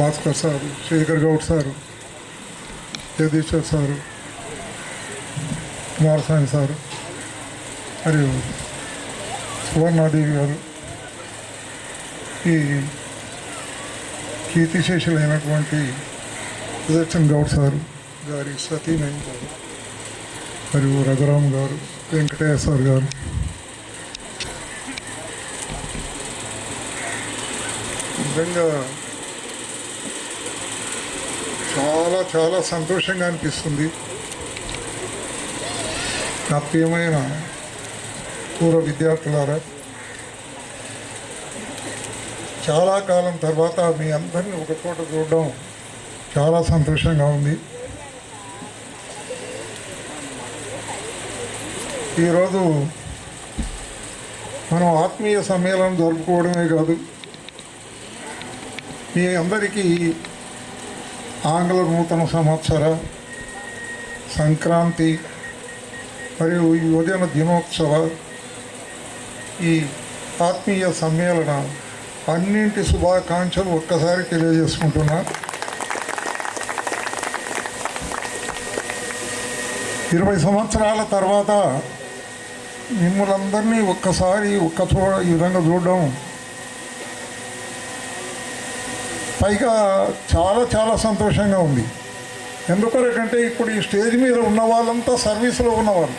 Bhaskar sir Shekhar Goud sir Jagadishwar sir Kumaraswamy sir మరియు సువర్ణాదేవి గారు ఈ కీర్తిశేషులైనటువంటి సుదర్శన్ గౌడ్ సారు గారి సతీమణి గారు మరియు రఘురామ్ గారు వెంకటేశ్వర్ గారు. నిజంగా చాలా చాలా సంతోషంగా అనిపిస్తుంది. నా ప్రియమైన పూర్వ విద్యార్థులారా చాలా కాలం తర్వాత మీ అందరిని ఒక చోట చూడడం చాలా సంతోషంగా ఉంది. ఈరోజు మనం ఆత్మీయ సమ్మేళనం జరుపుకోవడమే కాదు మీ అందరికీ ఆంగ్ల నూతన సంవత్సర సంక్రాంతి మరియు యువజన దినోత్సవ ఈ ఆత్మీయ సమ్మేళన అన్నింటి శుభాకాంక్షలు ఒక్కసారి తెలియజేసుకుంటున్నా. ఇరవై సంవత్సరాల తర్వాత మిమ్మల్ందరినీ ఒక్కసారి ఒక్క చోట ఈ విధంగా చూడడం పైగా చాలా చాలా సంతోషంగా ఉంది. ఎందుకొరకంటే ఇప్పుడు ఈ స్టేజ్ మీద ఉన్న వాళ్ళంతా సర్వీస్లో ఉన్నవాళ్ళు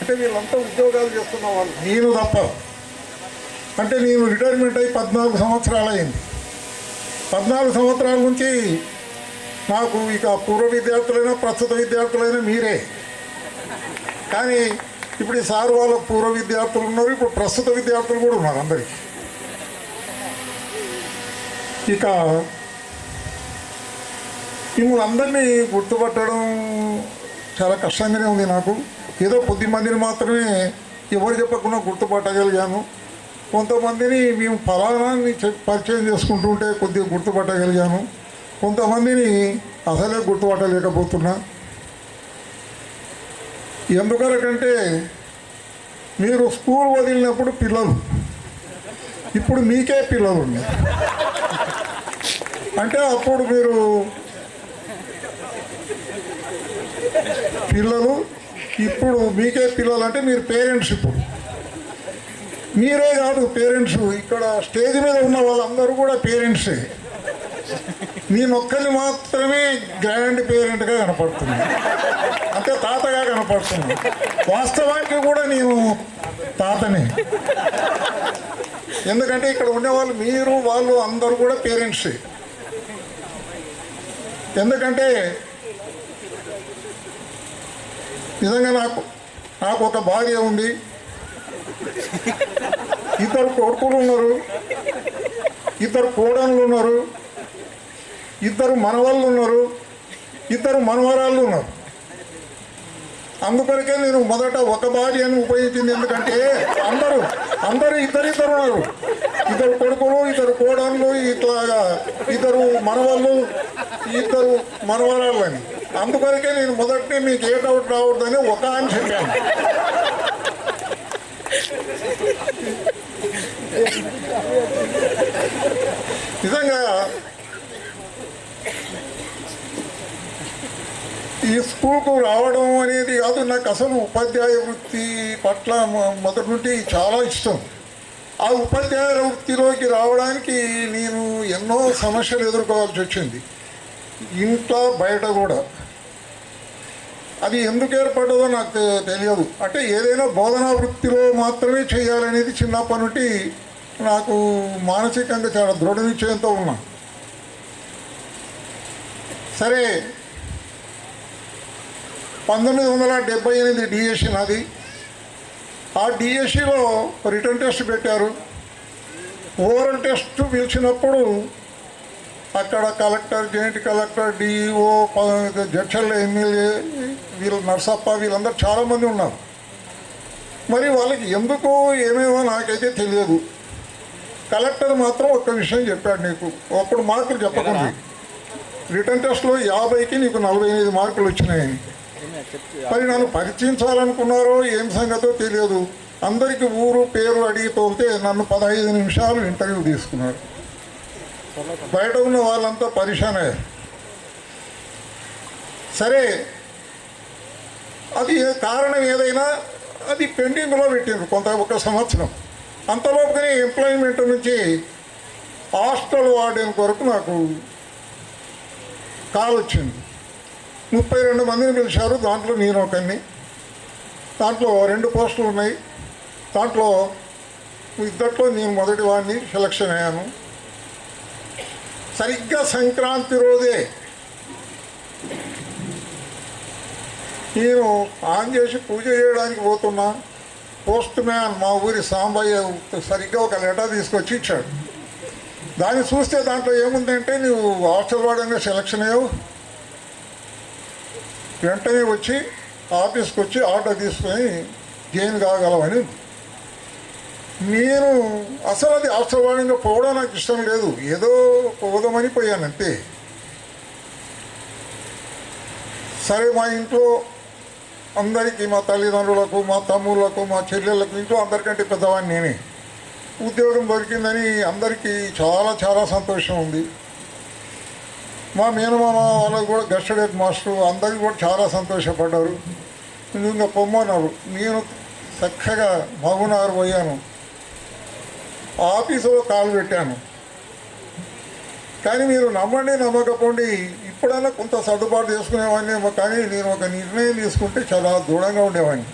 అంటే వీళ్ళంతా ఉద్యోగాలు చేస్తున్న వాళ్ళు. నేను తప్ప. అంటే నేను రిటైర్మెంట్ అయి పద్నాలుగు సంవత్సరాలు అయింది పద్నాలుగు సంవత్సరాల నుంచి నాకు ఇక పూర్వ విద్యార్థులైనా ప్రస్తుత విద్యార్థులైనా మీరే. కానీ ఇప్పుడు ఈ సార్ వాళ్ళ పూర్వ విద్యార్థులు ఉన్నారు ఇప్పుడు ప్రస్తుత విద్యార్థులు కూడా ఉన్నారు అందరికీ. ఇక మిమ్మల్ని అందరినీ గుర్తుపట్టడం చాలా కష్టంగానే ఉంది నాకు. ఏదో కొద్ది మందిని మాత్రమే ఎవరు చెప్పకుండా గుర్తుపట్టగలిగాను. కొంతమందిని మేము ఫలానాన్ని పరిచయం చేసుకుంటుంటే కొద్దిగా గుర్తుపట్టగలిగాను. కొంతమందిని అసలే గుర్తుపట్టలేకపోతున్నా. ఎందుకనకంటే మీరు స్కూల్ వదిలినప్పుడు పిల్లలు. ఇప్పుడు మీకే పిల్లలు ఉన్నాయి అంటే అప్పుడు మీరు పిల్లలు ఇప్పుడు మీకే పిల్లలు అంటే మీరు పేరెంట్స్ ఇప్పుడు. మీరే కాదు పేరెంట్స్ ఇక్కడ స్టేజ్ మీద ఉన్న వాళ్ళందరూ కూడా పేరెంట్సే నేను ఒక్కరిని మాత్రమే గ్రాండ్ పేరెంట్గా కనపడుతుంది అంటే తాతగా కనపడుతుంది వాస్తవానికి కూడా నేను తాతనే. ఎందుకంటే ఇక్కడ ఉండేవాళ్ళు మీరు వాళ్ళు అందరూ కూడా పేరెంట్సే ఎందుకంటే నిజంగా నాకు నాకు ఒక భార్య ఉంది. ఇద్దరు కొడుకులు ఉన్నారు. ఇద్దరు కోడళ్ళు ఉన్నారు. ఇద్దరు మనవాళ్ళు ఉన్నారు. ఇద్దరు మనవరాళ్ళు ఉన్నారు. అందుకొరకే నేను మొదట ఒక భార్యను ఉపయోగించింది ఎందుకంటే అందరూ అందరూ ఇద్దరిద్దరు ఉన్నారు ఇద్దరు కొడుకులు ఇద్దరు కోడళ్ళు ఇట్లాగా ఇద్దరు మనవాళ్ళు ఇద్దరు మనవరాళ్ళు అని అందుకొరకే నేను మొదటి మీకు ఏ డౌట్ రావద్దని ఒక అని చెప్పాను. నిజంగా ఈ స్కూల్కు రావడం అనేది కాదు నాకు అసలు ఉపాధ్యాయ వృత్తి పట్ల మొదటి నుండి చాలా ఇష్టం. ఆ ఉపాధ్యాయ వృత్తిలోకి రావడానికి నేను ఎన్నో సమస్యలు ఎదుర్కోవాల్సి వచ్చింది. ఇంట్లో బయట కూడా. అది ఎందుకు ఏర్పడ్డదో నాకు తెలియదు. అంటే ఏదైనా బోధనా వృత్తిలో మాత్రమే చేయాలనేది చిన్నప్పటి నుండి నాకు మానసికంగా చాలా దృఢ నిశ్చయంతో ఉన్నా. సరే పంతొమ్మిది వందల డెబ్బై ఎనిమిది డిఎస్సి నాది. ఆ డిఎస్సిలో రిటర్న్ టెస్ట్ పెట్టారు. ఓవరాల్ టెస్ట్ పిలిచినప్పుడు అక్కడ కలెక్టర్ జాయింట్ కలెక్టర్ డిఈఓ జడ్చల్ ఎమ్మెల్యే వీళ్ళు నర్సప్ప వీళ్ళందరూ చాలామంది ఉన్నారు. మరి వాళ్ళకి ఎందుకో ఏమేమో నాకైతే తెలియదు. కలెక్టర్ మాత్రం ఒక్క విషయం చెప్పాడు నీకు. అప్పుడు మార్కులు చెప్పకుండా. రిటర్న్ టెస్ట్లో యాభైకి నీకు నలభై ఎనిమిది మార్కులు వచ్చినాయని మరి నన్ను పరిచయించాలనుకున్నారో ఏం సంగతో తెలియదు. అందరికీ ఊరు పేరు అడిగి తోలితే నన్ను పదహైదు నిమిషాలు ఇంటర్వ్యూ తీసుకున్నారు. బయట ఉన్న వాళ్ళంతా పరిశాన్. అయ్యారు సరే అది కారణం ఏదైనా అది పెండింగ్లో పెట్టింది కొంత ఒక సంవత్సరం. అంతలోపుగానే ఎంప్లాయ్మెంట్ నుంచి హాస్టల్ వార్డెన్ కొరకు నాకు కాల్ వచ్చింది. ముప్పై రెండు మందిని పిలిచారు. దాంట్లో నేను ఒకరిని దాంట్లో రెండు పోస్టులు ఉన్నాయి. దాంట్లో ఇద్దట్లో నేను మొదటి వాడిని సెలక్షన్ అయ్యాను. సరిగ్గా సంక్రాంతి రోజే నేను ఆన్ చేసి పూజ చేయడానికి పోతున్నా. పోస్ట్ మ్యాన్ మా ఊరి సాంబయ్య సరిగ్గా ఒక లెటర్ తీసుకొచ్చి ఇచ్చాడు. దాన్ని చూస్తే దాంట్లో ఏముందంటే నువ్వు హాస్టల్ వాడంగా సెలక్షన్ అయ్యావు? వెంటనే వచ్చి ఆఫీస్కి వచ్చి ఆర్డర్ తీసుకొని జైన్ కాగలవని. నేను అసలు అది హాస్టల్ పోవడం నాకు ఇష్టం లేదు. ఏదో పోదామని పోయాను అంతే. సరే మా ఇంట్లో అందరికీ మా తల్లిదండ్రులకు మా తమ్ముళ్ళకు మా చెల్లెళ్ళకు ఇంట్లో అందరికంటే పెద్దవాడిని నేనే. ఉద్యోగం దొరికిందని అందరికీ చాలా చాలా సంతోషం ఉంది. మా మేనమామ వాళ్ళకు కూడా గెస్టెడ్ హెడ్ మాస్టర్ అందరికీ కూడా చాలా సంతోషపడ్డారు. నువ్వు ఇంకా పొమ్మన్నారు నేను చక్కగా మగునారు పోయాను. ఆఫీసులో కాలు పెట్టాను. కానీ మీరు నమ్మండి నమ్మకపోండి ఇప్పుడైనా కొంత సర్దుబాటు చేసుకునేవాడిని కానీ నేను ఒక నిర్ణయం తీసుకుంటే చాలా దృఢంగా ఉండేవాడిని.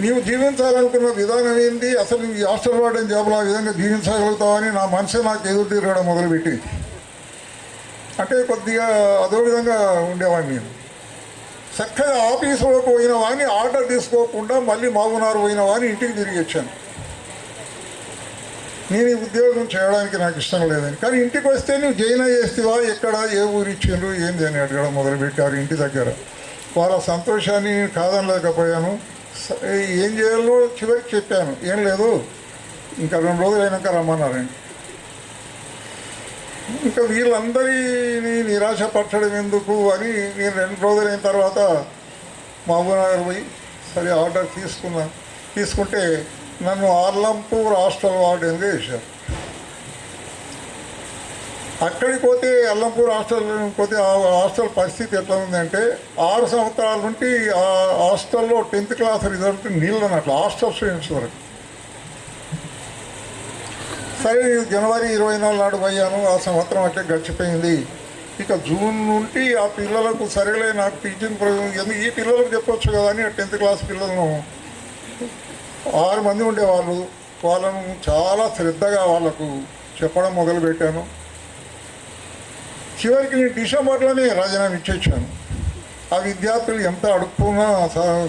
నీవు జీవించాలనుకున్న విధానం ఏంటి? అసలు ఈ హాస్టల్ వాడని జాబులు ఆ విధంగా జీవించగలుగుతావని నా మనసు నాకు ఎదురు తిరగడం మొదలుపెట్టింది. అంటే కొద్దిగా అదో విధంగా ఉండేవాడిని నేను. చక్కగా ఆఫీసులో పోయిన వాడిని ఆర్డర్ తీసుకోకుండా మళ్ళీ మాగునారు పోయిన వాడిని ఇంటికి తిరిగి వచ్చాను. నేను ఈ ఉద్యోగం చేయడానికి నాకు ఇష్టం లేదని. కానీ ఇంటికి వస్తే నువ్వు జైన్ చేస్తేవా? ఎక్కడ? ఏ ఊరు ఇచ్చిండ్రు? ఏంది అని అడగడం మొదలుపెట్టారు ఇంటి దగ్గర. వాళ్ళ సంతోషాన్ని కాదనలేకపోయాను. ఏం చేయాలో చివరికి చెప్పాను. ఏం లేదు ఇంకా రెండు రోజులు అయినాక రమ్మన్నారండి. ఇంకా వీళ్ళందరినీ నిరాశపరచడం ఎందుకు అని నేను రెండు రోజులైన తర్వాత మహబూబ్నగర్ పోయి సరే ఆర్డర్ తీసుకున్నా. తీసుకుంటే నన్ను ఆర్లంపూర్ హాస్టల్ వార్డెన్గా వేశారు అక్కడికి పోతే అల్లంపూర్ హాస్టల్ పోతే ఆ హాస్టల్ పరిస్థితి ఎట్లా ఉందంటే ఆరు సంవత్సరాల నుండి ఆ హాస్టల్లో టెన్త్ క్లాస్ రిజల్ట్ నీళ్ళు అన్నట్లు హాస్టల్ స్టూడెంట్స్ వరకు. సరే జనవరి ఇరవై నాలుగు నాడు పోయాను. ఆ సంవత్సరం అంటే గడిచిపోయింది. ఇక జూన్ నుండి ఆ పిల్లలకు సరేలే నాకు టీచింగ్ ప్రయోజనం ఎందుకు? ఈ పిల్లలకు చెప్పొచ్చు కదా అని టెన్త్ క్లాస్ పిల్లలను. ఆరు మంది ఉండేవాళ్ళు. వాళ్ళను చాలా శ్రద్ధగా వాళ్ళకు చెప్పడం మొదలుపెట్టాను. చివరికి నేను డిసెంబర్లోనే రాజీనామా ఇచ్చేసాను ఆ విద్యార్థులు ఎంత అడుక్కున్నా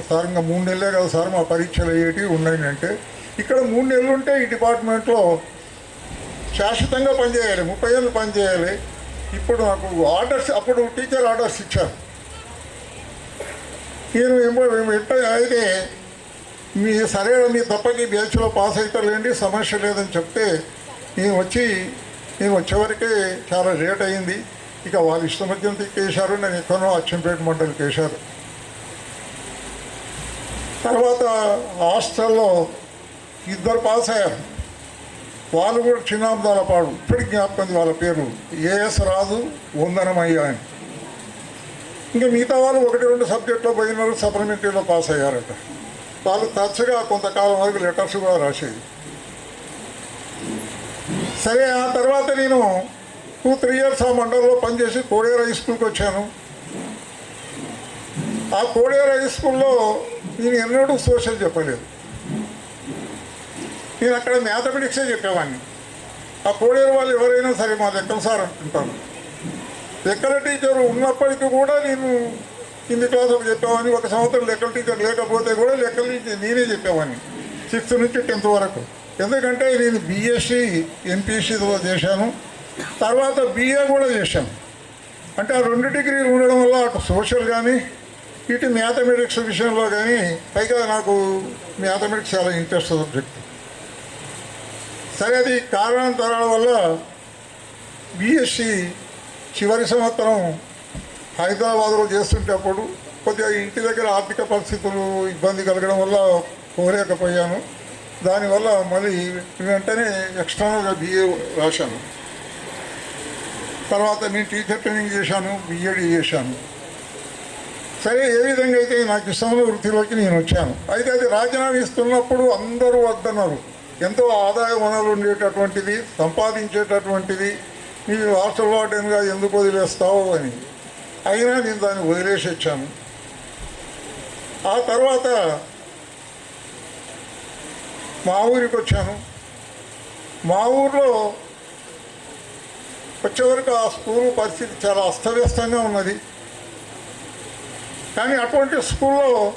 సార్ ఇంకా మూడు నెలలే కదా సార్ మా పరీక్షలు అయ్యేటివి ఉన్నాయి అంటే ఇక్కడ మూడు నెలలు ఉంటే ఈ డిపార్ట్మెంట్లో శాశ్వతంగా పనిచేయాలి ముప్పై ఏళ్ళు పనిచేయాలి. ఇప్పుడు నాకు ఆర్డర్స్ అప్పుడు టీచర్ ఆర్డర్స్ ఇచ్చారు. నేను ఏమో ఎట్ట అయితే మీ సరే మీ తప్పకి బ్యాచ్లో పాస్ అవుతారులేండి సమస్య లేదని చెప్తే నేను వచ్చి నేను వచ్చేవరకే చాలా లేట్ అయింది. ఇక వాళ్ళు ఇష్టం వచ్చినంత వేశారు నేను ఎక్కడో అచ్చంపేట మండలికి వేశారు తర్వాత హాస్టల్లో ఇద్దరు పాస్ అయ్యారు. వాళ్ళు కూడా చిన్నాబ్దాల పాడు ఇప్పటికి జ్ఞాపకం వాళ్ళ పేరు. ఏఎస్ రాజు వందనమయ్య అని. ఇంకా మిగతా వాళ్ళు ఒకటి రెండు సబ్జెక్టులో పోయినారు సప్లిమెంటరీలో పాస్ అయ్యారట. వాళ్ళు తరచుగా కొంతకాలం వరకు లెటర్స్ కూడా రాసేది సరే ఆ తర్వాత నేను టూ త్రీ ఇయర్స్ ఆ మండలంలో పనిచేసి కోడేరు హై స్కూల్కి వచ్చాను. ఆ కోడేరు హై స్కూల్లో నేను ఎన్నడూ సోషల్ చెప్పలేదు. నేను అక్కడ మ్యాథమెటిక్సే చెప్పేవాడిని. ఆ కోడేరు వాళ్ళు ఎవరైనా సరే మా లెక్కల సార్ అంటాను లెక్కల టీచర్ ఉన్నప్పటికీ కూడా నేను కింది క్లాసులకు చెప్పేవాడిని ఒక సంవత్సరం లెక్కల టీచర్ లేకపోతే కూడా లెక్కల నుంచి నేనే చెప్పేవాడిని సిక్స్త్ నుంచి టెన్త్ వరకు. ఎందుకంటే నేను బీఎస్సీ ఎంపీసీతో చేశాను. తర్వాత బీఏ కూడా చేశాను. అంటే ఆ రెండు డిగ్రీలు ఉండడం వల్ల అటు సోషల్ కానీ ఇటు మ్యాథమెటిక్స్ విషయంలో కానీ పైగా నాకు మ్యాథమెటిక్స్ చాలా ఇంట్రెస్ట్ సబ్జెక్ట్. సరే అది కారణాంతరాల వల్ల బీఎస్సీ చివరి సంవత్సరం హైదరాబాద్లో చేస్తుంటేప్పుడు కొద్దిగా ఇంటి దగ్గర ఆర్థిక పరిస్థితులు ఇబ్బంది కలగడం వల్ల కోరేకపోయాను దానివల్ల మళ్ళీ వెంటనే ఎక్స్టర్నల్గా బిఏ రాశాను. తర్వాత నేను టీచర్ ట్రైనింగ్ చేశాను బిఎడ్ చేశాను. సరే ఏ విధంగా అయితే నాకు ఇష్టమైన వృత్తిలోకి నేను వచ్చాను. అయితే అది రాజీనామా ఇస్తున్నప్పుడు అందరూ వద్దన్నారు. ఎంతో ఆదాయ వనరులు ఉండేటటువంటిది సంపాదించేటటువంటిది నీవు హాస్టల్ వార్డెన్గా ఎందుకు వదిలేస్తావు అని. అయినా నేను దాన్ని వదిలేసి వచ్చాను. ఆ తర్వాత మా ఊరికి వచ్చాను. మా ఊర్లో వచ్చేవరకు ఆ స్కూల్ పరిస్థితి చాలా అస్తవ్యస్తంగా ఉన్నది. కానీ అటువంటి స్కూల్లో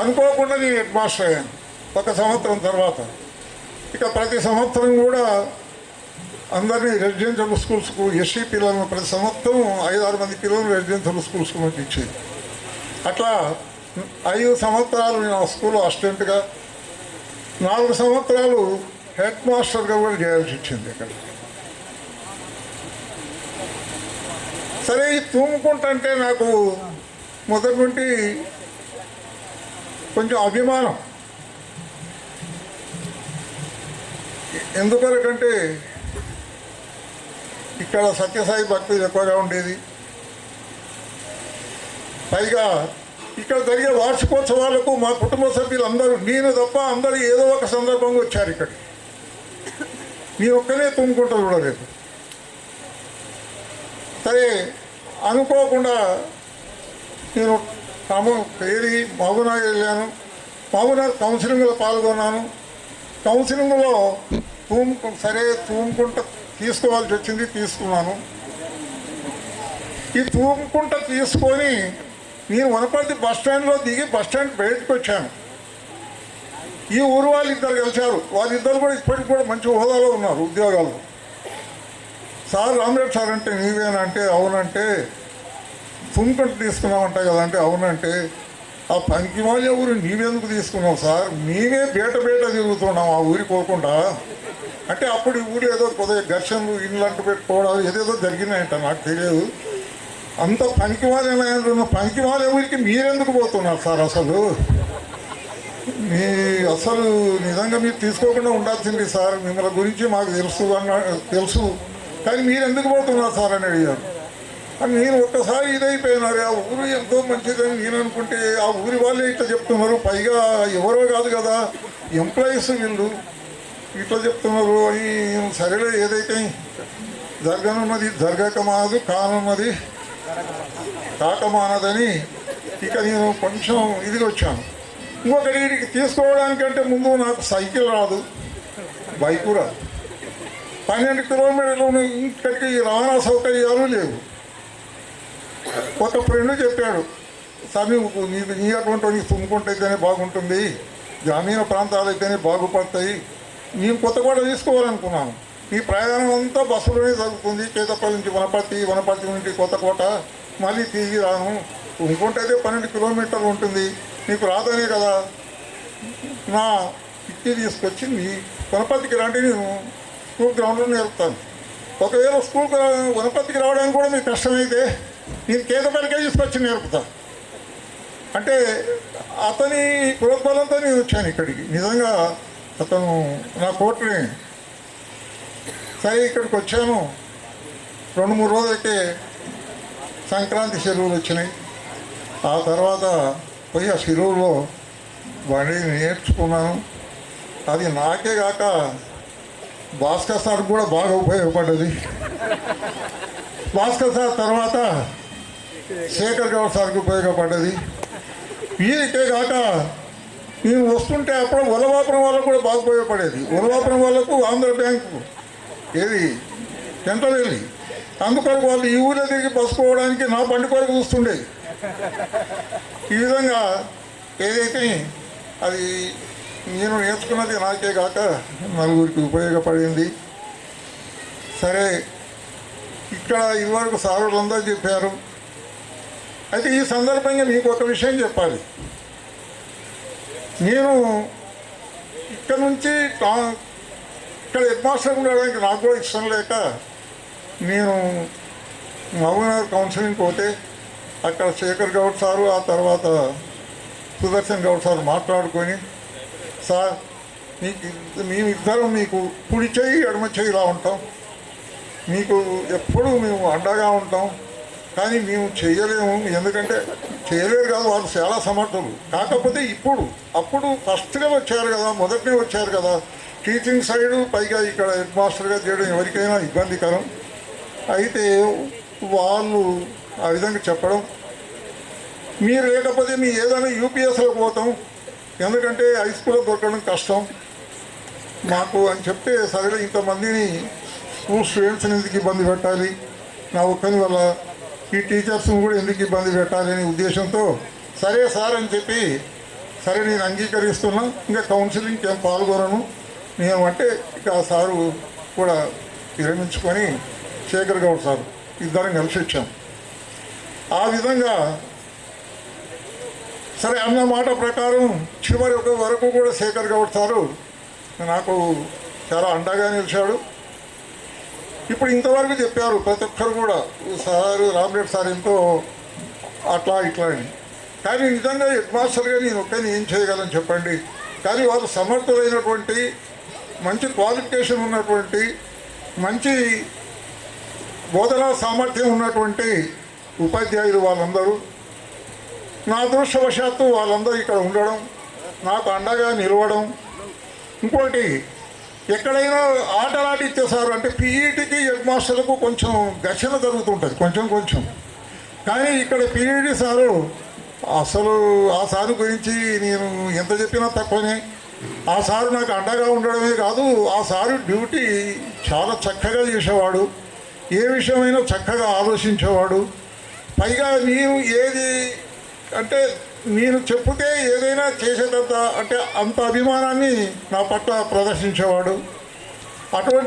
అనుకోకుండా నేను హెడ్ మాస్టర్ అయ్యాను. ఒక సంవత్సరం తర్వాత. ఇక ప్రతి సంవత్సరం కూడా అందరినీ రెసిడెన్షియల్ స్కూల్స్కు ఎస్సీ పిల్లలను ప్రతి సంవత్సరం ఐదు ఆరు మంది పిల్లలు రెసిడెన్షియల్ స్కూల్స్కు పంపించేది. అట్లా ఐదు సంవత్సరాలు నేను ఆ స్కూల్లో అసిస్టెంట్గా నాలుగు సంవత్సరాలు హెడ్ మాస్టర్గా కూడా చేయాల్సి వచ్చింది ఇక్కడ సరే ఈ తూముకుంటుంటే నాకు మొదటి నుండి కొంచెం అభిమానం. ఎందుకొరకంటే ఇక్కడ సత్యసాయి భక్తులు ఎక్కువగా ఉండేది. పైగా ఇక్కడ జరిగే వార్షికోత్సవాలకు మా కుటుంబ సభ్యులందరూ నేను తప్ప అందరూ ఏదో ఒక సందర్భంగా వచ్చారు ఇక్కడ. నీ ఒక్కనే తుమ్ముకుంటూ చూడలేదు. సరే అనుకోకుండా నేను తాము పెరిగి మహబూబ్నగర్ వెళ్ళాను మహబూబ్నగర్ కౌన్సిలింగ్లో పాల్గొన్నాను. కౌన్సిలింగ్లో తూము సరే తూముకుంట తీసుకోవాల్సి వచ్చింది తీసుకున్నాను. ఈ తూముకుంట తీసుకొని నేను వనపర్తి బస్ స్టాండ్లో దిగి బస్ స్టాండ్ బయటకు వచ్చాను. ఈ ఊరు వాళ్ళు ఇద్దరు కలిశారు. వాళ్ళిద్దరు కూడా ఇప్పటికి కూడా మంచి హోదాలో ఉన్నారు ఉద్యోగాలు. సార్ రామరెడ్డి సార్ అంటే నీవేనంటే అవునంటే తుంకంట తీసుకున్నామంట కదంటే అవునంటే ఆ పంకిమాల్య ఊరు నీవెందుకు తీసుకున్నావు సార్? మేమే బేట బేట తిరుగుతున్నాం ఆ ఊరి పోకుండా. అంటే అప్పుడు ఈ ఊరు ఏదో కొద్దిగా ఘర్షణలు ఇల్లు అంటు పెట్టుకోవడం ఏదేదో జరిగినాయంట నాకు తెలియదు. అంత పనికిమాల పనికిమాల ఊరికి మీరెందుకు పోతున్నారు సార్ అసలు? మీ అసలు నిజంగా మీరు తీసుకోకుండా ఉండాల్సింది సార్ మిమ్మల్ని గురించి మాకు తెలుసు అన్న తెలుసు. కానీ మీరు ఎందుకు పోతున్నారు సార్ అని అడిగారు. అని నేను ఒక్కసారి ఇదైపోయినారు ఆ ఊరు ఎంతో మంచిదని నేను అనుకుంటే ఆ ఊరి వాళ్ళే ఇట్లా చెప్తున్నారు. పైగా ఎవరో కాదు కదా ఎంప్లాయీస్ వీళ్ళు ఇట్లా చెప్తున్నారు. అని సరేలే ఏదైతే జరగనున్నది జరగక మానదు కానున్నది కాకమానదని ఇక నేను కొంచెం ఇదిగా వచ్చాను. ఇంకొకటి తీసుకోవడానికంటే ముందు నాకు సైకిల్ రాదు బైకు రాదు. పన్నెండు కిలోమీటర్లు ఇక్కడికి రవాణా సౌకర్యాలు లేవు. ఒక ఫ్రెండ్ చెప్పాడు సార్ నువ్వు నీకు నీ అకౌంట్ నీకు తుమ్ముకుంటే అయితేనే బాగుంటుంది. గ్రామీణ ప్రాంతాలు అయితేనే బాగుపడతాయి. నేను కొత్తగూడ తీసుకోవాలనుకున్నాను ఈ ప్రయాణం అంతా బస్సులోనే జరుగుతుంది. చేతపల్లి నుంచి వనపర్తి వనపర్తి నుంచి కొత్తకోట మళ్ళీ తిరిగి రాను. తుమ్ముకుంటే అయితే పన్నెండు కిలోమీటర్లు ఉంటుంది. నీకు రాదనే కదా. నా ఇచ్చి తీసుకొచ్చింది వనపర్తికి రండి నేను స్కూల్ గ్రౌండ్లో నేర్పుతాను ఒకవేళ స్కూల్కి వనపర్తికి రావడానికి కూడా మీకు కష్టమైతే నేను కేంద్ర కేతపల్లికే తీసుకొచ్చి నేర్పుతా. అంటే అతని ప్రోత్బలంతో నేను వచ్చాను ఇక్కడికి. నిజంగా అతను నా కోర్టుని. సరే ఇక్కడికి వచ్చాను. రెండు మూడు రోజులైతే సంక్రాంతి సెలవులు వచ్చినాయి. ఆ తర్వాత పోయి ఆ సెలవులో బండి నేర్చుకున్నాను. అది నాకే కాక భాస్కర్ సార్ కూడా బాగా ఉపయోగపడ్డది. భాస్కర్ సార్ తర్వాత శేఖర్ గౌడ్ సార్కి ఉపయోగపడ్డది. వీరికే కాక నేను వస్తుంటే అప్పుడు ఉలవాపురం వాళ్ళకు కూడా బాగా ఉపయోగపడేది. ఉలవాపురం వాళ్ళకు ఆంధ్ర బ్యాంకు ఏది? వెళ్ళి అందుకొరకు వాళ్ళు ఈ ఊరే తిరిగి బస్సు పోవడానికి నా బండి కొరకు చూస్తుండే. ఈ విధంగా ఏదైతే అది నేను నేర్చుకున్నది నాకే కాక నలుగురికి ఉపయోగపడింది. సరే ఇక్కడ ఇదివరకు సారులందరూ చెప్పారు. అయితే ఈ సందర్భంగా మీకు ఒక విషయం చెప్పాలి. నేను ఇక్కడ నుంచి టా- ఇక్కడ హెడ్మాస్టర్ ఉండడానికి నాకు కూడా ఇష్టం లేక నేను మహబూబ్నగర్ కౌన్సిలింగ్ పోతే అక్కడ శేఖర్ గౌడ్ సారు ఆ తర్వాత సుదర్శన్ గౌడ్ సార్ మాట్లాడుకొని సార్ మీకు మేమిద్దరం మీకు కుడి చేయి ఎడమ చేయిలా ఉంటాం. మీకు ఎప్పుడు మేము అండగా ఉంటాం. కానీ మేము చేయలేము. ఎందుకంటే చేయలేరు కాదు వాళ్ళు చాలా సమర్థులు. కాకపోతే ఇప్పుడు అప్పుడు ఫస్ట్గా వచ్చారు కదా మొదటనే వచ్చారు కదా. టీచింగ్ సైడ్ పైగా ఇక్కడ హెడ్ మాస్టర్గా చేయడం ఎవరికైనా ఇబ్బందికరం. అయితే వాళ్ళు ఆ విధంగా చెప్పడం మీరు లేకపోతే మీ ఏదైనా యూపీఎస్లో పోతాం. ఎందుకంటే హై స్కూల్లో దొరకడం కష్టం. మాకు అని చెప్తే సరే ఇంతమందిని స్కూల్ స్టూడెంట్స్ని ఎందుకు ఇబ్బంది పెట్టాలి? నా ఒక్కని వల్ల ఈ టీచర్స్ని కూడా ఎందుకు ఇబ్బంది పెట్టాలి అనే ఉద్దేశంతో సరే సార్ అని చెప్పి సరే నేను అంగీకరిస్తున్నా ఇంకా కౌన్సిలింగ్కి ఏం పాల్గొనను. నేను అంటే ఇక ఆ సారు కూడా విరమించుకొని శేఖర్ గౌడ్ సార్ ఇద్దరం కలిసి వచ్చాం. ఆ విధంగా సరే అన్న మాట ప్రకారం చివరి ఒక వరకు కూడా శేఖర్ గౌడ్ సారు నాకు చాలా అండగా నిలిచాడు. ఇప్పుడు ఇంతవరకు చెప్పారు ప్రతి ఒక్కరు కూడా సార్ రామ్రెడ్డి సార్ ఎంతో అట్లా ఇట్లా అని. కానీ నిజంగా హెడ్ మాస్టర్గా నేను ఒక్కని ఏం చేయగలను చెప్పండి? కానీ వాళ్ళు సమర్థులైనటువంటి మంచి క్వాలిఫికేషన్ ఉన్నటువంటి మంచి బోధనా సామర్థ్యం ఉన్నటువంటి ఉపాధ్యాయులు వాళ్ళందరూ నా అదృష్టవశాత్తు వాళ్ళందరూ ఇక్కడ ఉండడం నాకు అండగా నిలవడం. ఇంకోటి ఎక్కడైనా ఆటలాడిచ్చేసారు అంటే పీఈటీకి హెడ్ మాస్టర్లకు కొంచెం ఘర్షణ జరుగుతుంటుంది కొంచెం కొంచెం. కానీ ఇక్కడ పీఈటీ సారు అసలు ఆ సారు గురించి నేను ఎంత చెప్పినా తక్కువనే. ఆ సారు నాకు అండగా ఉండడమే కాదు ఆ సారు డ్యూటీ చాలా చక్కగా చేసేవాడు. ఏ విషయమైనా చక్కగా ఆలోచించేవాడు. పైగా నేను ఏది అంటే నేను చెప్తే ఏదైనా చేసేటంత అంటే అంత అభిమానాన్ని నా పట్ల ప్రదర్శించేవాడు. అటువంటి